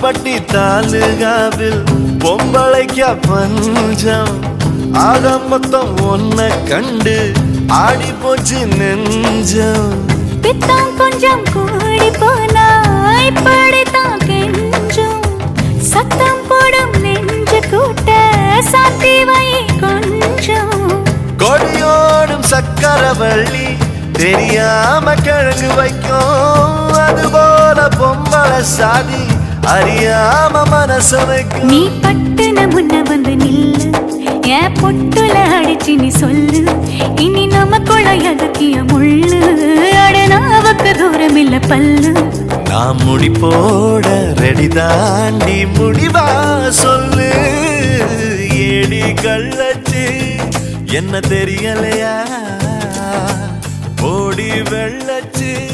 ஆண்டிப்பட்டி தாலுகாவில் பொம்பளைக்க பஞ்சம். ஆக மொத்தம் ஒன்ன கண்டு ஆடி போச்சு நெஞ்சம். பித்தம் கொஞ்சம் கூடி போனா இப்படித்தான் கெஞ்சும். சத்தம் போடும் நெஞ்சு கூட்ட சாத்தி வை கொஞ்சம். கொடியோடும் சக்கரவள்ளி தெரியாம கிழங்கு வைக்கும். அதுபோல பொம்பளை சாதி அறியாம மனச வைக்கும். நீ பட்டுன முன்ன வந்து நில்லு. என் பொட்டுல அடிச்சு நீ சொல்லு. இனி நமக்குள்ள எதுக்கிய முள்ளு. அடனாவுக்கு தூரம் இல்ல பல்லு. நான் முடி போட ரெடி தாண்டி முடிவா சொல்லு. ஏடி கள்ளச்சு. என்ன தெரியலையா? ஓடி வெள்ளச்சு.